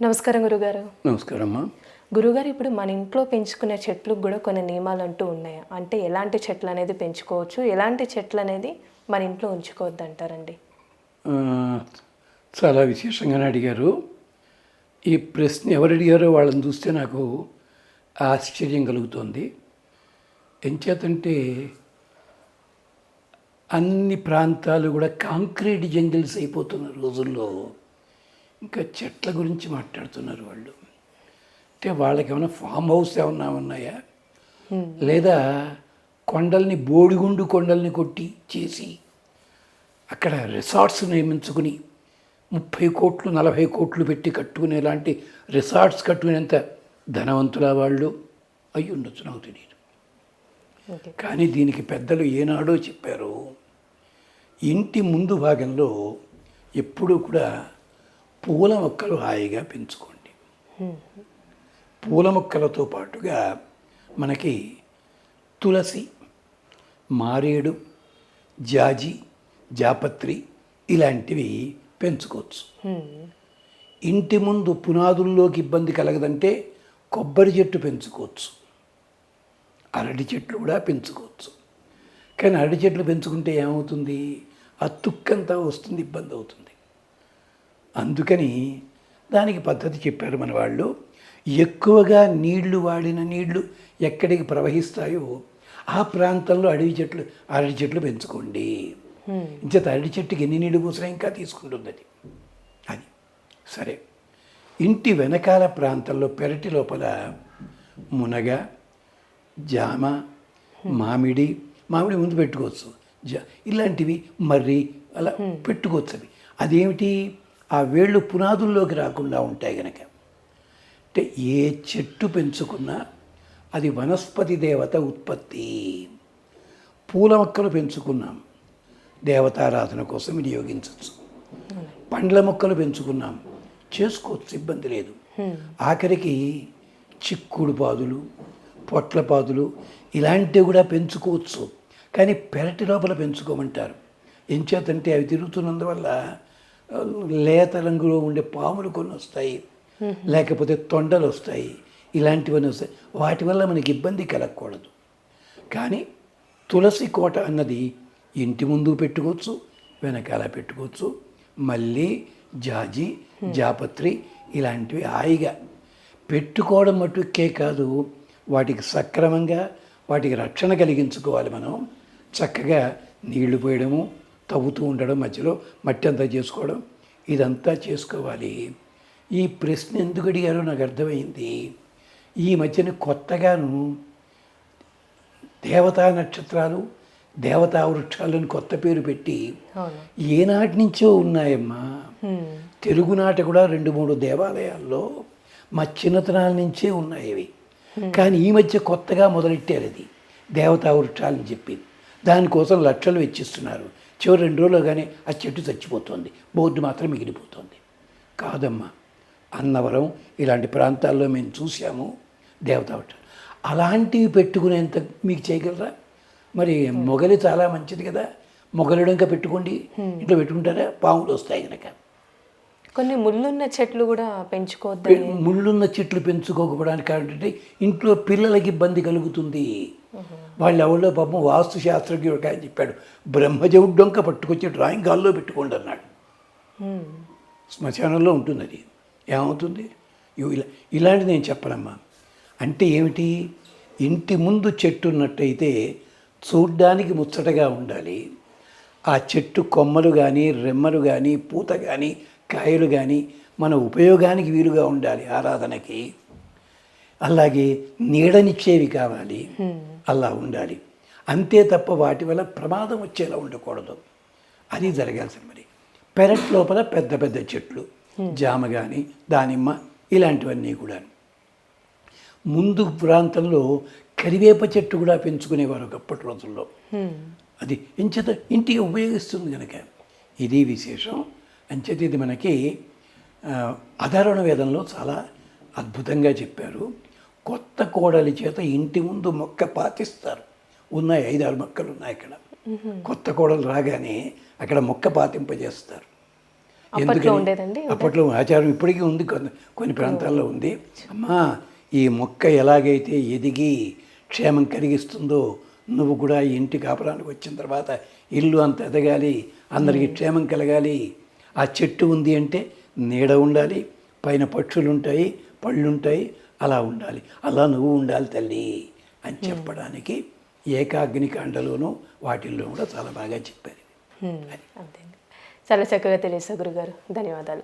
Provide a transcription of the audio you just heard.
నమస్కారం గురుగారు. నమస్కారం అమ్మా గురుగారు ఇప్పుడు మన ఇంట్లో పెంచుకునే చెట్లకు కూడా కొన్ని నియమాలు అంటూ ఉన్నాయి? అంటే ఎలాంటి చెట్లు అనేది పెంచుకోవచ్చు ఎలాంటి చెట్లు అనేది మన ఇంట్లో ఉంచుకోవద్దు అంటారండి చాలా విశేషంగానే అడిగారు. ఈ ప్రశ్న ఎవరు అడిగారో వాళ్ళని చూస్తే నాకు ఆశ్చర్యం కలుగుతోంది. ఎంచేతంటే అన్ని ప్రాంతాలు కూడా కాంక్రీట్ జంగిల్స్ అయిపోతున్న రోజుల్లో ఇంకా చెట్ల గురించి మాట్లాడుతున్నారు వాళ్ళు. అంటే వాళ్ళకి ఏమైనా ఫామ్ హౌస్ ఏమన్నా ఉన్నాయా? లేదా కొండల్ని బోడిగుండు కొండల్ని కొట్టి చేసి అక్కడ రిసార్ట్స్ నియమించుకుని ముప్పై కోట్లు నలభై కోట్లు పెట్టి కట్టుకునేలాంటి రిసార్ట్స్ కట్టుకునేంత ధనవంతుల వాళ్ళు అయి ఉండొచ్చు నాకు తెలియదు కానీ దీనికి పెద్దలు ఏనాడో చెప్పారు. ఇంటి ముందు భాగంలో ఎప్పుడూ కూడా పూల మొక్కలు హాయిగా పెంచుకోండి. పూల మొక్కలతో పాటుగా మనకి తులసి మారేడు జాజి జాపత్రి ఇలాంటివి పెంచుకోవచ్చు. ఇంటి ముందు పునాదుల్లోకి ఇబ్బంది కలగదంటే కొబ్బరి చెట్టు పెంచుకోవచ్చు. అరటి చెట్లు కూడా పెంచుకోవచ్చు. కానీ అరటి చెట్లు పెంచుకుంటే ఏమవుతుంది? ఆ తుక్కంతా వస్తుంది ఇబ్బంది అవుతుంది. అందుకని దానికి పద్ధతి చెప్పారు మన వాళ్ళు. ఎక్కువగా నీళ్ళు వాడిన నీళ్ళు ఎక్కడికి ప్రవహిస్తాయో ఆ ప్రాంతంలో అడవి చెట్లు అరటి చెట్లు పెంచుకోండి. ఇంచేత అరటి చెట్టుకి ఎన్ని నీళ్ళు పోసినా ఇంకా తీసుకుంటుంది అది. అది. సరే. ఇంటి వెనకాల ప్రాంతంలో పెరటి లోపల మునగ జామ మామిడి మామిడి ముందు పెట్టుకోవచ్చు. జా ఇలాంటివి మర్రి అలా పెట్టుకోవచ్చు అవి. అదేమిటి? ఆ వేళ్ళు పునాదుల్లోకి రాకుండా ఉంటాయి గనక. అంటే ఏ చెట్టు పెంచుకున్నా అది వనస్పతి దేవత ఉత్పత్తి. పూల మొక్కలు పెంచుకున్నాం. దేవతారాధన కోసం వినియోగించవచ్చు పండ్ల మొక్కలు పెంచుకున్నాం. చేసుకోవచ్చు ఇబ్బంది లేదు. ఆఖరికి చిక్కుడు పాదులు పొట్ల పాదులు ఇలాంటివి కూడా పెంచుకోవచ్చు. కానీ పెరటి లోపల పెంచుకోమంటారు. ఎంచేతంటే అవి తిరుగుతున్నందువల్ల లేత రంగులో ఉండే పాములు కొన్ని వస్తాయి. లేకపోతే తొండలు వస్తాయి. ఇలాంటివన్నీ వస్తాయి. వాటి వల్ల మనకి ఇబ్బంది కలగకూడదు. కానీ తులసి కోట అన్నది ఇంటి ముందు పెట్టుకోవచ్చు వెనకాల పెట్టుకోవచ్చు. మళ్ళీ జాజి జాపత్రి ఇలాంటివి హాయిగా. పెట్టుకోవడం మట్టుకే కాదు వాటికి సక్రమంగా వాటికి రక్షణ కలిగించుకోవాలి మనం. చక్కగా నీళ్ళు పోయడము తవ్వుతూ ఉండడం మధ్యలో మట్టి అంతా చేసుకోవడం ఇదంతా చేసుకోవాలి. ఈ ప్రశ్న ఎందుకు అడిగారో నాకు అర్థమైంది. ఈ మధ్యన కొత్తగాను దేవతా నక్షత్రాలు దేవతా వృక్షాలను కొత్త పేరు పెట్టి ఏనాటి నుంచో ఉన్నాయమ్మా. తెలుగునాట కూడా రెండు మూడు దేవాలయాల్లో మా చిన్నతనాల నుంచే ఉన్నాయి కానీ ఈ మధ్య కొత్తగా మొదలెట్టారు అది. దేవతా వృక్షాలని చెప్పి. దానికోసం లక్షలు వెచ్చిస్తున్నారు. చివరి రెండు రోజులు కానీ ఆ చెట్టు చచ్చిపోతుంది. బోర్డు మాత్రం మిగిలిపోతుంది. కాదమ్మా అన్నవరం ఇలాంటి ప్రాంతాల్లో మేము చూసాము దేవతా వృక్షాలు అలాంటివి పెట్టుకునేంత మీకు చేయగలరా? మరి మొగలి చాలా మంచిది కదా. మొగలుడు ఇంకా పెట్టుకోండి. ఇంట్లో పెట్టుకుంటారా? పాములు వస్తాయి కనుక కొన్ని ముళ్ళున్న చెట్లు కూడా పెంచుకోవద్దు ముళ్ళున్న చెట్లు పెంచుకోకపోవడానికి ఏంటంటే ఇంట్లో పిల్లలకి ఇబ్బంది కలుగుతుంది. వాళ్ళు ఎవరో పాపం వాస్తు శాస్త్రజ్ఞుడు ఒక ఆయన చెప్పాడు బ్రహ్మజవుడ్డొంక పట్టుకొచ్చి డ్రాయింగ్ హాల్లో పెట్టుకోండి అన్నాడు. శ్మశానంలో ఉంటుంది అది ఏమవుతుంది ఇలా ఇలాంటిది నేను చెప్పనమ్మా. అంటే ఏమిటి? ఇంటి ముందు చెట్టు ఉన్నట్టయితే చూడ్డానికి ముచ్చటగా ఉండాలి. ఆ చెట్టు కొమ్మలు కానీ రెమ్మలు కానీ పూత కానీ కాయలు కానీ మన ఉపయోగానికి వీలుగా ఉండాలి ఆరాధనకి. అలాగే నీడనిచ్చేవి కావాలి. అలా ఉండాలి. అంతే తప్ప వాటి వల్ల ప్రమాదం వచ్చేలా ఉండకూడదు. అది జరగాల్సిన మరి. పెరట్ లోపల పెద్ద పెద్ద చెట్లు జామ కానీ దానిమ్మ ఇలాంటివన్నీ కూడా ముందు ప్రాంతంలో కరివేప చెట్టు కూడా పెంచుకునేవారు ఒకప్పటి రోజుల్లో. అది ఎంచేత ఇంటికి ఉపయోగిస్తుంది కనుక ఇది విశేషం. అంచేత ఇది మనకి ఆ, అధర్వణ వేదంలో చాలా అద్భుతంగా చెప్పారు. కొత్త కోడలి చేత ఇంటి ముందు మొక్క పాతిస్తారు. ఉన్నాయి ఐదారు మొక్కలు ఉన్నాయి ఇక్కడ కొత్త కోడలు రాగానే అక్కడ మొక్క పాతింపజేస్తారు? ఉండేదండి? అప్పట్లో ఆచారం ఇప్పటికీ ఉంది కొన్ని కొన్ని ప్రాంతాల్లో ఉంది. అమ్మా ఈ మొక్క ఎలాగైతే ఎదిగి క్షేమం కలిగిస్తుందో నువ్వు కూడా ఈ ఇంటి కాపురానికి వచ్చిన తర్వాత ఇల్లు అంత ఎదగాలి అందరికీ క్షేమం కలగాలి ఆ చెట్టు ఉంది అంటే నీడ ఉండాలి పైన పక్షులు ఉంటాయి పళ్ళు ఉంటాయి అలా ఉండాలి. అలా నువ్వు ఉండాలి తల్లి అని చెప్పడానికి ఏకాగ్నికాండలోనూ వాటిల్లో కూడా చాలా బాగా చెప్పారు. అంతే అండి చాలా చక్కగా తెలియదు గురుగారు. ధన్యవాదాలు.